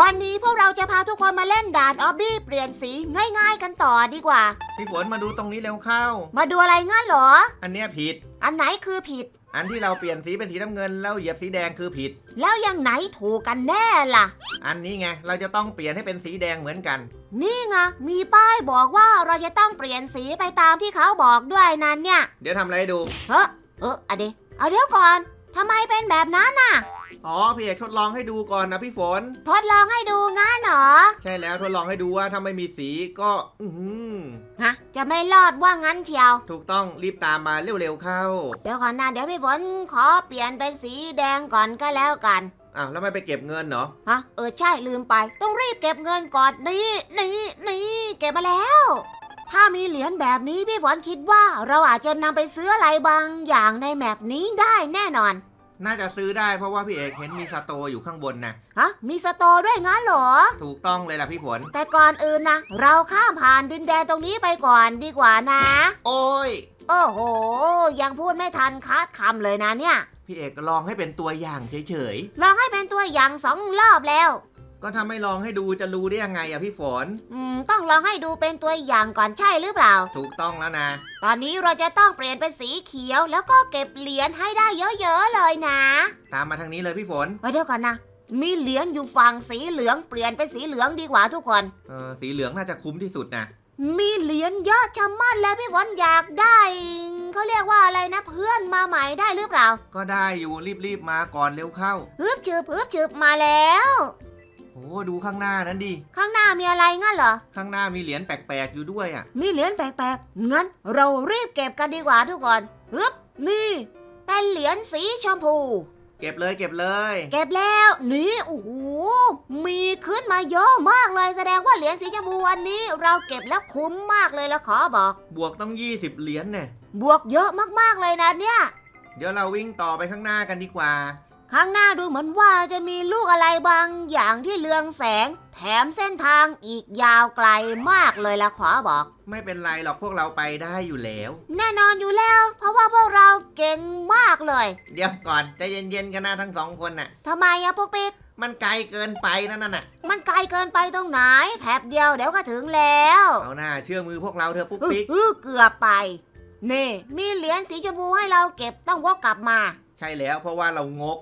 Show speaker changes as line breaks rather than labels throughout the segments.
วันนี้พวกเราจะพาทุกคนมาเล่นด่านออบบี้เปลี่ยนสีง่ายๆกันต่อดีกว่า
พี่ฝนมาดูตรงนี้เร็วเข้า
มาดูอะไรงั้นเหรอ
อันเนี้ยผิด
อันไหนคือผิด
อันที่เราเปลี่ยนสีเป็นสีน้ำเงินแล้วเหยียบสีแดงคือผิด
แล้วยังไหนถูกกันแน่ล่ะ
อันนี้ไงเราจะต้องเปลี่ยนให้เป็นสีแดงเหมือนกัน
นี่ไงมีป้ายบอกว่าเราจะต้องเปลี่ยนสีไปตามที่เขาบอกด้วยนั้นเนี่ย
เดี๋ยวทำอะไรให้ดู
เฮ้อเอออะเดยวเอาเดี๋ยวก่อนทำไมเป็นแบบนั้นน่ะ
อ๋อพี่เอกทดลองให้ดูก่อนนะพี่ฝน
ทดลองให้ดูงั้นเหรอ
ใช่แล้วทดลองให้ดูว่าถ้าไม่มีสีก็ อือหือ
ฮะ จะไม่รอดว่างั้นเชียว
ถูกต้องรีบตามมาเร็วๆเข้า
เดี๋ยวก่อนนะเดี๋ยวพี่ฝนขอเปลี่ยนเป็นสีแดงก่อนก็แล้วกัน
อ้าวแล้วไม่ไปเก็บเงินเหรอ
ฮะ เออใช่ลืมไป ต้องรีบเก็บเงินก่อนนี่นี่นี่เก็บมาแล้ว ถ้ามีเหรียญแบบนี้พี่ฝนคิดว่าเราอาจจะนำไปซื้ออะไรบางอย่างในแมปนี้ได้แน่นอน
น่าจะซื้อได้เพราะว่าพี่เอกเห็นมีสโตร์อยู่ข้างบนนะ
ฮะมีสโตร์ด้วยงั้นเหรอ
ถูกต้องเลยล่ะพี่ฝน
แต่ก่อนอื่นนะ เราข้ามผ่านดินแดนตรงนี้ไปก่อนดีกว่านะ
โอ้ย
โอ้โห ยังพูดไม่ทันคัดคำเลยนะเนี่ย
พี่เอกลองให้เป็นตัวอย่างเฉย
ลองให้เป็นตัวอย่างสองรอบแล้ว
ๆ ก็ถ้าไม่ลองให้ดูจะรู้ได้ยังไงอะพี่ฝน
อืม ต้องลองให้ดูเป็นตัวอย่างก่อนใช่หรือเปล่า
ถูกต้องแล้วนะ
ตอนนี้เราจะต้องเปลี่ยนเป็นสีเขียว แล้วก็เก็บเหรียญให้ได้เยอะๆเลยนะ
ตามมาทางนี้เลยพี่ฝน
ไว้เดี๋ยวก่อนนะ มีเหรียญอยู่ฝั่งสีเหลือง เปลี่ยนเป็นสีเหลืองดีกว่าทุกคน
เออสีเหลืองน่าจะคุ้มที่สุดนะ
มีเหรียญเยอะชะมัดแล้วพี่ฝนอยากได้เขาเรียกว่าอะไรนะเพื่อนมาใหม่ได้หรือเปล่า
ก็ได้อยู่รีบๆมาก่อนเร็วเข้า
ฮึบจืบฮึบจืบมาแล้ว
โอ้ดูข้างหน้านั้นดิ
ข้างหน้ามีอะไรงั้นเหรอ
ข้างหน้ามีเหรียญแปลกๆอยู่ด้วยอะ
มีเหรียญแปลกๆ งั้นเรารีบเก็บกันดีกว่าทุกคนฮึบนี่ เป็นเหรียญสีชมพู
เก็บเลยเก็บเลย
เก็บแล้วนี่โอ้โห มีขึ้นมาเยอะมากเลยแสดงว่าเหรียญสีชมพูอันนี้เราเก็บแล้วคุ้มมากเลยละขอบอก
บวกต้อง 20 เหรียญเนี่ย
บวกเยอะมากๆเลยนะเนี่ย
เดี๋ยวเราวิ่งต่อไปข้างหน้ากันดีกว่า
ข้างหน้าดูเหมือนว่าจะมีลูกอะไรบางอย่างที่เลืองแสง แถมเส้นทางอีกยาวไกลมากเลยละขอบอก
ไม่เป็นไรหรอกพวกเราไปได้อยู่แล้ว
แน่นอนอยู่แล้ว เพราะว่าพวกเราเก่งมากเลย
เดี๋ยวก่อนใจเย็นๆกันนะทั้งสองคนน่ะ
ทำไมอะปุ๊กปิ๊ก
มันไกลเกินไปนั่นน่ะ
มันไกลเกินไปตรงไหนแผบเดียวเดี๋ยวก็ถึงแล้ว
เอาหน้าเชื่อมือพวกเราเถอะปุ๊ก
อื้อ
ปิ๊ก
อื้อเกือบไปนี่มีเหรียญสีชมพูให้เราเก็บต้องวกกลับมา
ใช่แล้วเพราะว่าเรางก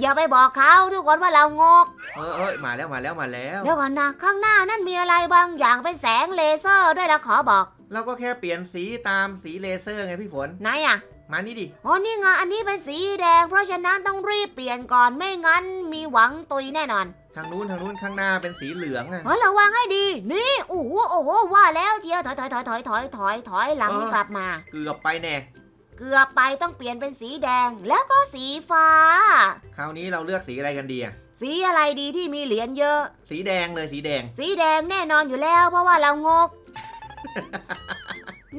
อย่าไปบอกเขาทุกคนว่าเรางก
เออเอยมาแล้วมาแล้วมาแล้ว
เดี๋ยวก่อนนะ ข้างหน้านั่นมีอะไรบางอย่างเป็นแสงเลเซอร์ด้วยละขอบอก
เราก็แค่เปลี่ยนสีตามสีเลเซอร์ไงพี่ฝน
ไหนอะ
มานี่ดิ
อ๋อนี่ไงอันนี้เป็นสีแดง เพราะฉะนั้นต้องรีบเปลี่ยนก่อนไม่งั้นมีหวังตุยแน่นอน
ทางนู้นทางนู้นข้างหน้าเป็นสีเหลืองอะ
เฮ้ยระวังให้ดี นี่โอ้โหโอ้โหว่าแล้วเจียวถอยถอยถอยถอยถอยถอยถอยหลังกลับมา
เกือบไปแน่
เกือบไปต้องเปลี่ยนเป็นสีแดงแล้วก็สีฟ้า
คราวนี้เราเลือกสีอะไรกันดีอะ
สีอะไรดีที่มีเหรียญเยอะ
สีแดงเลยสีแดง
สีแดงแน่นอนอยู่แล้วเพราะว่าเรางก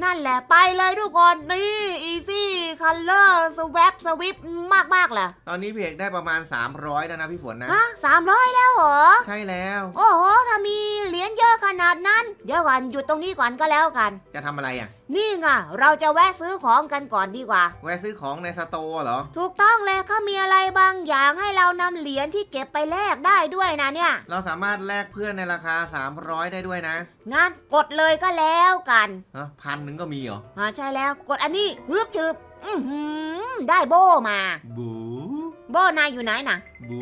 นั่นแหละไปเลยทุกคนนี่ easy color swap swip มากมากๆเลย
ตอนนี้พี่เอกได้ประมาณ 300 แล้วนะพี่ฝนนะ
ฮะสามร้อยแล้วเหรอ
ใช่แล้ว
โอ้โห ถ้ามีเหรียญเยอะขนาดนั้น เดี๋ยวก่อนหยุดตรงนี้ก่อนก็แล้วกัน
จะทำอะไรอะ
นี่ไงเราจะแวะซื้อของกันก่อนดีกว่า
แวะซื้อของในสโตร์เหรอ
ถูกต้องเลยเขามีอะไรบางอย่างให้เรานำเหรียญที่เก็บไปแลกได้ด้วยนะเนี่ย
เราสามารถแลกเพื่อนในราคา 300 ได้ด้วยนะ
งั้นกดเลยก็แล้วกัน
ฮะพันหนึ่งก็มีเหรอ
อ่าใช่แล้วกดอันนี้ฮึบจึบอือหือได้โบมา
บู
โบนายอยู่ไหนน่ะ
บู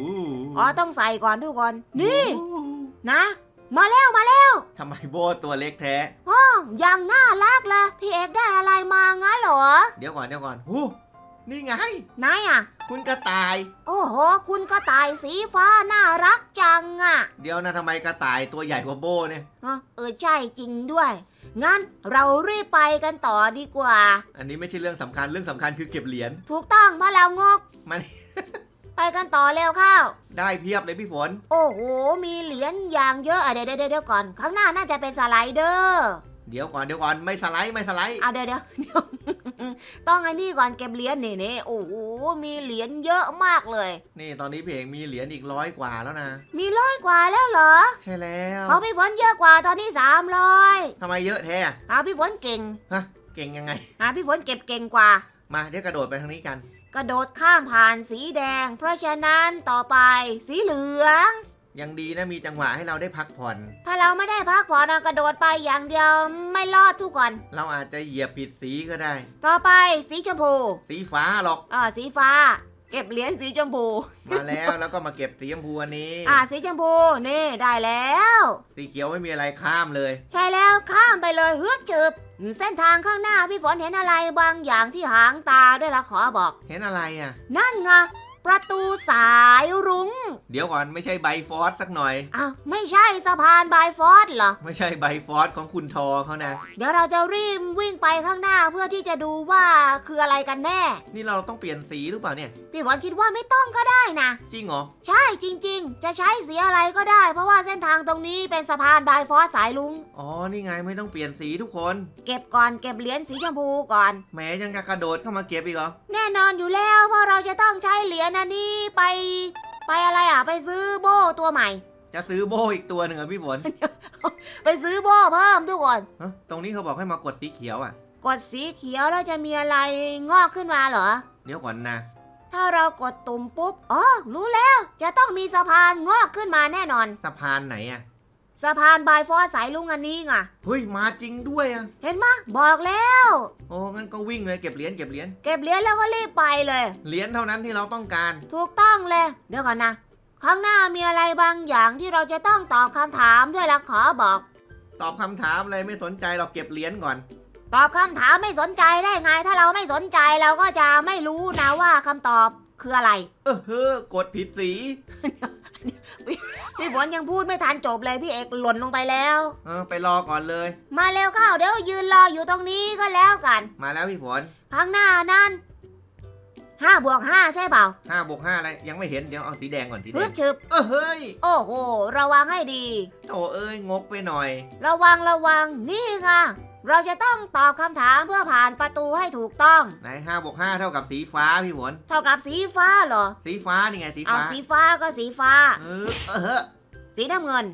อ๋อต้องใส่ก่อนทุกคนนี่
บู
นะ มาแล้วมาแล้ว
ทำไมโบตัวเล็กแท้
อ้ออย่างน่ารักเลยพี่เอกได้อะไรมางั้นเหรอ
เดี๋ยวก่อนเดี๋ยวก่อนหูนี่ไง
ไหนอะ
คุณกระต่าย
โอ้โห คุณกระต่ายสีฟ้าน่ารักจังอะ
เดี๋ยวนะทำไมกระต่ายตัวใหญ่กว่าโบเนี่ย
อะเออใช่จริงด้วย งั้นเรารีบไปกันต่อดีกว่า
อันนี้ไม่ใช่เรื่องสำคัญเรื่องสำคัญคือเก็บเหรียญ
ถูกต้องมาแล้วงก
มัน
ไปกันต่อเร็วเข้า
ได้เพียบเลยพี่ฝน
โอ้โห มีเหรียญอย่างเยอะอะเดี๋ยวเดี๋ยวเดี๋ยวก่อน ข้างหน้าน่าจะเป็นสไลเดอร์
เดี๋ยวก่อนเดี๋ยวก่อนไม่สไลด์ไม่สไลด์
เอาเดี๋ยวเดี๋ยวเดี๋ยวต้องไอ้นี่ก่อนเก็บเหรียญนี่นี่โอ้โหมีเหรียญเยอะมากเลย
นี่ตอนนี้พี่เอกมีเหรียญอีกร้อยกว่าแล้วนะ
มีร้อยกว่าแล้วเหรอ
ใช่แล้ว
ของพี่ฝนเยอะกว่าตอนนี้สามร้อย
ทำไมเยอะแท้อะ
อ่าพี่ฝนเก่ง
ฮะเก่งยังไง
อ่าพี่ฝนเก็บเก่งกว่า
มาเดี๋ยวกระโดดไปทางนี้กัน
กระโดดข้ามผ่านสีแดง เพราะฉะนั้นต่อไปสีเหลือง
ยังดีนะมีจังหวะให้เราได้พักผ่อน
ถ้าเราไม่ได้พักผ่อนเรากระโดดไปอย่างเดียวไม่รอดทุกคน
เราอาจจะเหยียบผิดสีก็ได้
ต่อไปสีชมพู
สีฟ้าหรอก
อ่าสีฟ้า เก็บเหรียญสีชมพู
มาแล้วแล้วก็มาเก็บสีชมพูอันนี้
อ่าสีชมพูนี่ได้แล้ว
สีเขียวไม่มีอะไรข้ามเลย
ใช่แล้วข้ามไปเลยฮึบจืบ เส้นทางข้างหน้าพี่ฝนเห็นอะไรบางอย่างที่หางตาด้วยละขอบอก
เห็นอะไรอะ
นั่นไง ประตูสายรุง้ง
เดี๋ยวก่อนไม่ใช่ใบฟอสสักหน่อย
อ้าวไม่ใช่สะพานบายฟอสเหรอ
ไม่ใช่ใบฟอสของคุณทอเขานะ
เดี๋ยวเราจะรีบวิ่งไปข้างหน้าเพื่อที่จะดูว่าคืออะไรกันแน่
นี่เราต้องเปลี่ยนสีหรือเปล่าเนี่ย
พี่ฝนคิดว่าไม่ต้องก็ได้นะ
จริงเหรอ
ใช่จริง ๆ จะใช้สีอะไรก็ได้ เพราะว่าเส้นทางตรงนี้เป็นสะพานบายฟอสสายลุง
อ๋อ นี่ไงไม่ต้องเปลี่ยนสีทุกคน
เก็บก่อนเก็บเหรียญสีชมพูก่อน
แหมยังจะกระโดดเข้ามาเก็บอีกเหรอ
แน่นอนอยู่แล้วเพราะเราจะต้องใช้เหรียญอันนี้ไป ไปอะไรอะ ไปซื้อโบ้ตัวใหม่
จะซื้อโบอีกตัวหนึ่งเหรอพี่ฝน
ไปซื้อโบ้เพิ่มทุกคน
ฮะตรงนี้เขาบอกให้มากดสีเขียวอะ
กดสีเขียวแล้วจะมีอะไรงอกขึ้นมาเหรอ
เดี๋ยวก่อนนะ
ถ้าเรากดตุ่มปุ๊บอ๋อรู้แล้วจะต้องมีสะพานงอกขึ้นมาแน่นอน
สะพานไหนอะ
สะพานบายฟอสสายลุงอันนี้ไง
เฮ้ยมาจริงด้วยอะ
เห็นมะบอกแล้ว
โอ้งั้นก็วิ่งเลยเก็บเหรียญเก็บเหรียญ
เก็บเหรียญแล้วก็รีบไปเลย
เหรียญเท่านั้นที่เราต้องการ
ถูกต้องเลย เดี๋ยวก่อนนะ ข้างหน้ามีอะไรบางอย่างที่เราจะต้องตอบคำถามด้วยละขอบอก
ตอบคำถามอะไรไม่สนใจเราเก็บเหรียญก่อน
ตอบคำถามไม่สนใจได้ไง ถ้าเราไม่สนใจเราก็จะไม่รู้นะว่าคำตอบคืออะไร
เออเฮ้อกดผิดสี
พี่ฝนยังพูดไม่ทันจบเลยพี่เอกหล่นลงไปแล้ว
เออไปรอก่อนเลย
มาเร็วเข้าเดี๋ยวยืนรออยู่ตรงนี้ก็แล้วกัน
มาแล้วพี่ฝน
ข้างหน้านั่นห้าบวกห้าใช่เปล่า
ห้าบวกห้าอะไรยังไม่เห็นเดี๋ยวเอาสีแดงก่อนสีแด
ฮึ
ง
บฉึบ
เออเฮ้ย
โอ้โหระวังให้ดี
โถเอ้ยงกไปหน่อย
ระวังระวังนี่ไง เราจะต้องตอบคำถามเพื่อผ่านประตูให้ถูกต้อง
ไหนห้าบวกห้าเท่ากับสีฟ้าพี่ฝน
เท่ากับสีฟ้าเหรอ
สีฟ้านี่ไงสี
เอา
ฟ้า
สีฟ้าก็สีฟ้า
เออเออเฮ้อ
สีน้ำเงิน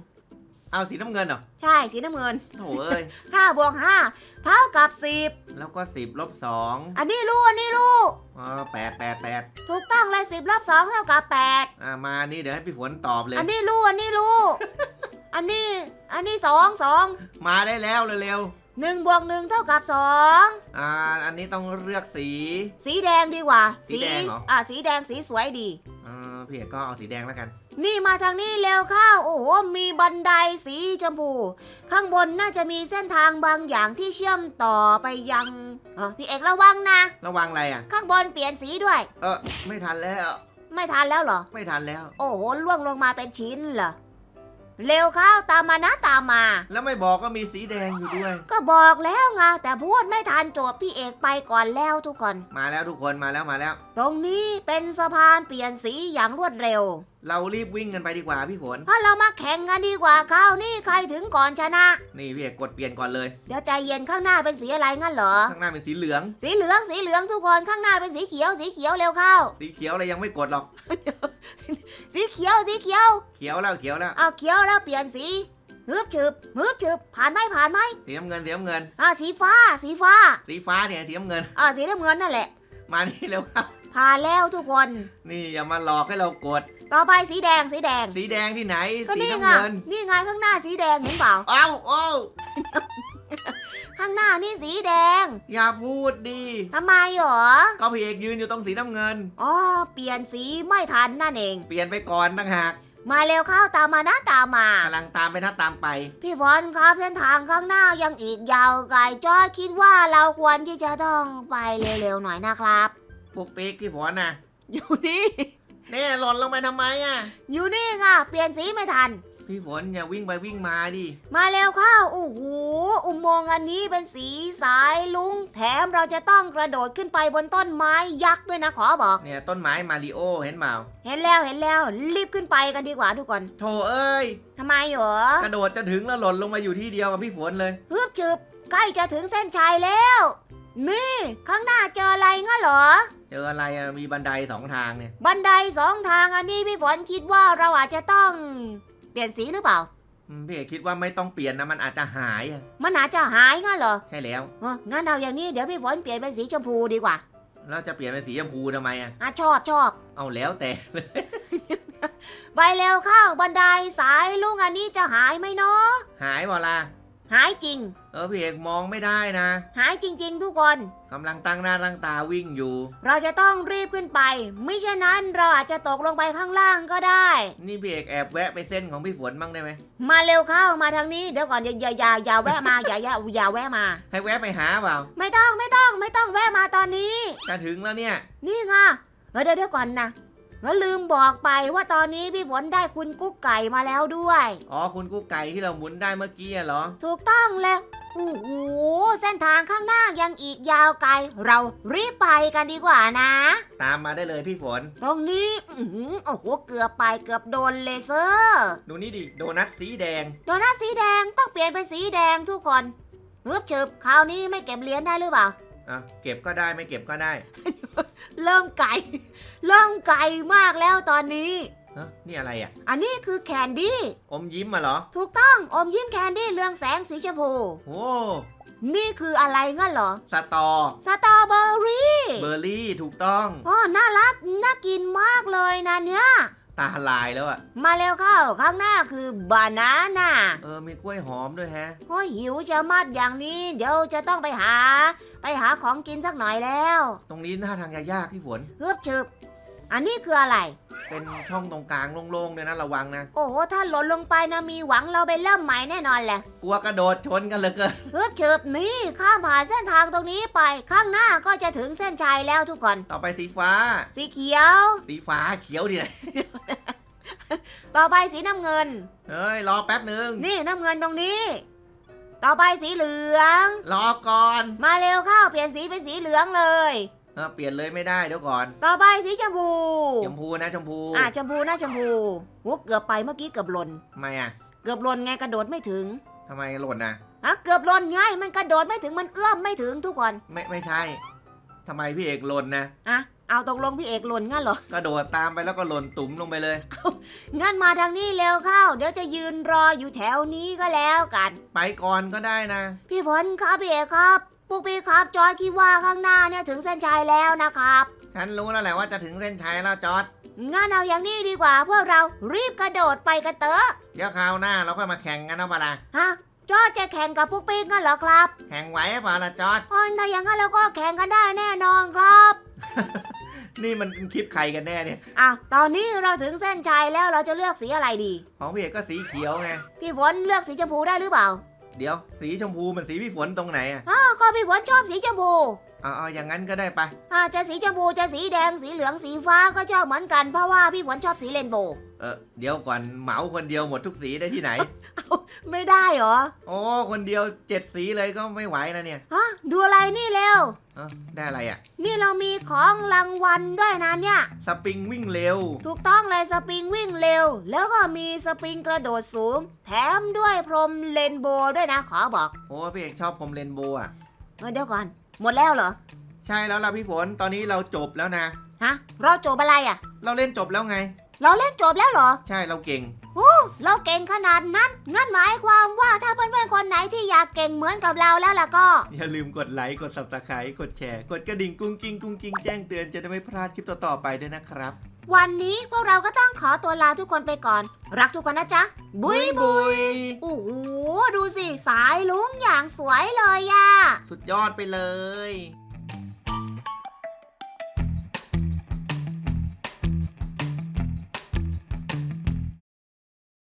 เอาสีน้ำเงินเหรอ
ใช่สีน้ำเงิน
โถเอ้ย
ห้าบวกห้าเท่ากับสิบ
แล้วก็สิบลบสอง
อันนี้รู้อันนี้รู้
อ๋อแปดแปดแปด
ถูกต้องเลยสิบลบสองเท่ากับแปด
อ่ามานี่เดี๋ยวให้พี่ฝนตอบเลย
อันนี้รู้อันนี้รู้ อันนี้อันนี้สองสอง
มาได้แล้วเร็ว
หนึ่งบวกหนึ่งเท่ากับสอง
ๆอ่า อันนี้ต้องเลือกสี
สีแดงดีกว่า
สีแดงเหรอ
อ่าสีแดงสีสวยดี
เออพี่เอกก็เอาสีแดงแล้วกัน
นี่มาทางนี้เร็วเข้า โอ้โห มีบันไดสีชมพู ข้างบนน่าจะมีเส้นทางบางอย่างที่เชื่อมต่อไปยังเออพี่เอกระวังนะ
ระวังอะไรอะ
ข้างบนเปลี่ยนสีด้วย
เออไม่ทันแล้ว
ไม่ทันแล้วเหรอ
ไม่ทันแล้ว
โอ้โหล่วงลงมาเป็นชิ้นเหรอ เร็วเข้าตามมานะตามมา
แล้วไม่บอกก็มีสีแดงอยู่ด้วย
ก็บอกแล้วไงแต่พูดไม่ทันโจทย์พี่เอกไปก่อนแล้วทุกคน
มาแล้วทุกคนมาแล้วมาแล้ว
ตรงนี้เป็นสะพานเปลี่ยนสีอย่างรวดเร็ว
เรารีบวิ่งกันไปดีกว่าพี่ฝน
เพราะเรามาแข่งกันดีกว่าเข้านี่ใครถึงก่อนชนะ
นี่พี่เอกกดเปลี่ยนก่อนเลย
เดี๋ยวใจเย็นข้างหน้าเป็นสีอะไรงั้นเหรอ
ข้างหน้าเป็นสีเหลือง
สีเหลืองสีเหลืองทุกคนข้างหน้าเป็นสีเขียวสีเขียวเร็วเข้า
สีเขียวอะไรยังไม่กดหรอก
สีเขียวสีเขียว
เขียวแล้วเขียวแล้ว
เอาเขียวแล้วเปลี่ยนสีฮึบฉึบฮึบฉึบผ่านไหมผ่านไหม
สีน้ำเงินสีน้ำเงิน
อ่าสีฟ้าสีฟ้า
สีฟ้าเนี่ยสีน้ำเงิน
อ่าสีน้ำเงินนั่นแหละ
มานี่เร็วครับ
ผ่านแล้วทุกคน
นี่อย่ามาหลอกให้เรากด
ต่อไปสีแดงสีแดง
สีแดงที่ไหน
ก็
สี
นี่ไง
น้ำเงิน
นี่ไงข้างหน้าสีแดงเห็นเปล่า
อ้าวโอ้าว
ข้างหน้านี่สีแดง
อย่าพูดดี
ทำไมหรอ
ก็พี่เอกยืนอยู่ตรงสีน้ำเงิน
อ๋อ เปลี่ยนสีไม่ทันนั่นเอง
เปลี่ยนไปก่อนต่างหาก
มาเร็วเข้าตามมานะตามมา
กำลังตามไปนะตามไป
พี่ฟอนครับเส้นทางข้างหน้ายังอีกยาวไกลจอยคิดว่าเราควรที่จะต้องไปเร็วๆหน่อยนะครับ
ปุกปิกพี่ฝนนะ
อยู่นี่
เนี่ยหล่นลงไปทำไมอะ
อยู่นี่ไงเปลี่ยนสีไม่ทัน
พี่ฝนอย่าวิ่งไปวิ่งมาดิ
มาเร็วเข้าโอ้โหอุโมงค์อันนี้เป็นสีสายลุง แถมเราจะต้องกระโดดขึ้นไปบนต้นไม้ยักษ์ด้วยนะขอบอก
เนี่ยต้นไม้มาริโอเห็นเปล่า
เห็นแล้วเห็นแล้วรีบขึ้นไปกันดีกว่าทุกคน
โถเอ้ย
ทำไมเหรอก
ระโดดจะถึงแล้วหล่นลงมาอยู่ที่เดียวกับพี่ฝนเลย
ฮึบฉึบใกล้จะถึงเส้นชัยแล้ว นี่ข้างหน้าเจออะไรงั้นเหรอ
เจออะไรอะมีบันไดสองทางเนี่ย
บันไดสองทางอันนี้พี่ฝนคิดว่าเราอาจจะต้อง เปลี่ยนสีหรือเปล่า
อืมพี่เอกคิดว่าไม่ต้องเปลี่ยนนะมันอาจจะหายอะ
มันอาจจะหายงั้นเหรอ
ใช่แล้ว
เอองั้นเอาอย่างนี้เดี๋ยวพี่ฝนเปลี่ยนเป็นสีชมพูดีกว่า
อเราจะเปลี่ยนเป็นสีชมพูทำไมอะ
อะชอบชอบ
เอาแล้วแต่
ไปเร็วเข้าบันไดสายลุงอันนี้จะหายไหมเนาะ
หายบ่ล่ะ
หายจริง
เออพี่เอกมองไม่ได้นะ
หายจริง ๆ ทุกคน
กำลังตั้งหน้าตั้งตาวิ่งอยู่
เราจะต้องรีบขึ้นไป ไม่เช่นนั้นเราอาจจะตกลงไปข้างล่างก็ได้
นี่พี่เอกแอบแวะไปเส้นของพี่ฝนบ้างได้ไหม
มาเร็วเข้ามาทางนี้เดี๋ยวก่อนอย่าอย่าอย่าอย่าแวะมาอย่าอย่าอย่าแวะมา
ให้แวะไปหาเปล่า
ไม่ต้องไม่ต้องไม่ต้องแวะมาตอนนี้
จะถึงแล้วเนี่ย
นี่ไงเฮ้ยเดี๋ยวเดี๋ยวก่อนนะ แล้วลืมบอกไปว่าตอนนี้พี่ฝนได้คุณกุ๊กไก่มาแล้วด้วย
อ๋อคุณกู้ไก่ที่เราหมุนได้เมื่อกี้อะเหรอ
ถูกต้องเลยโอ้โหเส้นทางข้างหน้ายังอีกยาวไกล เรารีบไปกันดีกว่านะ
ตามมาได้เลยพี่ฝน
ตรงนี้อื้อหือโอ้โหเกือบไปเกือบโดนเลเซอร์
ดูนี่ดิโดนัทสีแดง
โดนัทสีแดงต้องเปลี่ยนเป็นสีแดงทุกคนเึบฉึบคราวนี้ไม่เก็บเหรียญได้หรือเปล่า
อะเก็บก็ได้ไม่เก็บก็ได้
เริ่มไก่เริ่มไก่มากแล้วตอนนี้
ฮะนี่อะไรอะ
อันนี้คือแคนดี้
อมยิ้มมาเหรอ
ถูกต้องอมยิ้มแคนดี้เรืองแสงสีชมพู
โอ้
นี่คืออะไรงั้นเหรอ
สตอ
สตรอเบอรี่
เบอร์รี่ถูกต้อง
อ๋อน่ารัก น่ากินมากเลยนะเนี่ย
ตาลายแล้วอะ
มาเร็วเข้าข้างหน้าคือบานาน่า
เออมีกล้วยหอมด้วยแฮะ
โอ้ยหิวจะมัดอย่างนี้ เดี๋ยวจะต้องไปหา ไปหาของกินสักหน่อยแล้ว
ตรงนี้ท่าทางจะยากพี่ฝน
เกือบฉึบ อันนี้คืออะไร
เป็นช่องตรงกลางโล่งๆเนี่ยนะระวังนะ
โอ้โหถ้าหล่นลงไปนะมีหวังเราไปเริ่มใหม่แน่นอนแหละ
กลัวกระโดดชนกันเหลยเกิน
เกือบฉึบนี่ข้ามผ่านเส้นทางตรงนี้ไป ข้างหน้าก็จะถึงเส้นชัยแล้วทุกคน
ต่อไปสีฟ้า
สีเขียว
สีฟ้าเขียวดิไหน
ต่อไปสีน้ำเงิน
เฮ้ยรอแป๊บหนึ่ง
นี่น้ำเงินตรงนี้ ต่อไปสีเหลือง
รอก่อน
มาเร็วเข้าเปลี่ยนสีเป็นสีเหลืองเลย
เออเปลี่ยนเลยไม่ได้เดี๋ยวก่อน
ต่อไปสีชมพู
ชมพูนะชมพู
อะชมพูนะชมพูโอ้เกือบไปเมื่อกี้เกือบหล่น
ทำไมอะ
เกือบหล่นไงกระโดดไม่ถึง
ทำไมหล่นนะ
อะเกือบหล่นไงมันกระโดดไม่ถึงมันเอื้อมไม่ถึงทุกคน
ไม่ไม่ใช่ทำไมพี่เอกหล่นนะ
อะเอาตกลงพี่เอกหล่นงั้นเหรอ
กระโดดตามไปแล้วก็หล่นตุ๋มลงไปเลย
งั้นมาทางนี้เร็วเข้า เดี๋ยวจะยืนรออยู่แถวนี้ก็แล้วกัน
ไปก่อนก็ได้นะ
พี่ฝนครับพี่เอกครับ พวกพี่ครับจอยคิดว่าข้างหน้าเนี่ยถึงเส้นชัยแล้วนะครับ
ฉันรู้แล้วแหละว่าจะถึงเส้นชัยแล้วจอร์ด
งั้นเอาอย่างนี้ดีกว่าพวกเรารีบกระโดดไปกันเถอะ
เดี๋ยวคราวหน้าเราค่อยมาแข่งกันนะปะล่ะ
ฮะจอร์จจะแข่งกับพวกพี่งั้นเหรอครับ
แข่งไหวเปล่าล่ะจอร์ด
อ๋อถ้าอย่างนั้นเราก็แข่งกันได้แน่นอนครับ
นี่มันเป็นคลิปใครกันแน่เนี่ย
อะตอนนี้เราถึงเส้นชัยแล้วเราจะเลือกสีอะไรดี
ของพี่เอกก็สีเขียวไง
พี่ฝนเลือกสีชมพูได้หรือเปล่า
เดี๋ยวสีชมพูมันสีพี่ฝนตรงไหนอะ
อ้าวก็พี่ฝนชอบสีชมพู
เอาเอาอย่างนั้นก็ได้ไป
อ่าจะสีชมพูจะสีแดงสีเหลืองสีฟ้าก็ชอบเหมือนกันเพราะว่าพี่ฝนชอบสีเรนโบว์
เออเดี๋ยวก่อนเหมาคนเดียวหมดทุกสีได้ที่ไหน
ไม่ได้เหรอ
โอ้คนเดียวเจ็ดสีเลยก็ไม่ไหวนะเนี่ย
ฮะดูอะไรนี่เร็ว
เอ้าได้อะไรอะ
นี่เรามีของรางวัลด้วยนะเนี่ย
สปริงวิ่งเร็ว
ถูกต้องเลยสปริงวิ่งเร็ว แล้วก็มีสปริงกระโดดสูง แถมด้วยพรมเรนโบว์ด้วยนะขอบอก
โอ้พี่เอกชอบผมเรนโบว์อะ
เออเดี๋ยวก่อน หมดแล้วเหรอ
ใช่แล้วล่ะพี่ฝนตอนนี้เราจบแล้วนะ
ฮะ เราจบอะไรอะ
เราเล่นจบแล้วไง
เราเล่นจบแล้วเหรอ
ใช่เราเก่ง
เราเก่งขนาดนั้น งั้นหมายความว่าถ้าเพื่อนๆคนไหนที่อยากเก่งเหมือนกับเราแล้วล่ะก็
อย่าลืมกดไลค์ กด subscribe กดแชร์ กดกระดิ่งกุ้งกิ้งกุ้งกิ้งแจ้งเตือนจะได้ไม่พลาดคลิปต่อๆไปด้วยนะครับ
วันนี้พวกเราก็ต้องขอตัวลาทุกคนไปก่อน รักทุกคนนะจ๊ะ บุยบุย
ย
โอ้โหดูสิ สายลุงอย่างสวยเลยอะ
สุดยอดไปเลย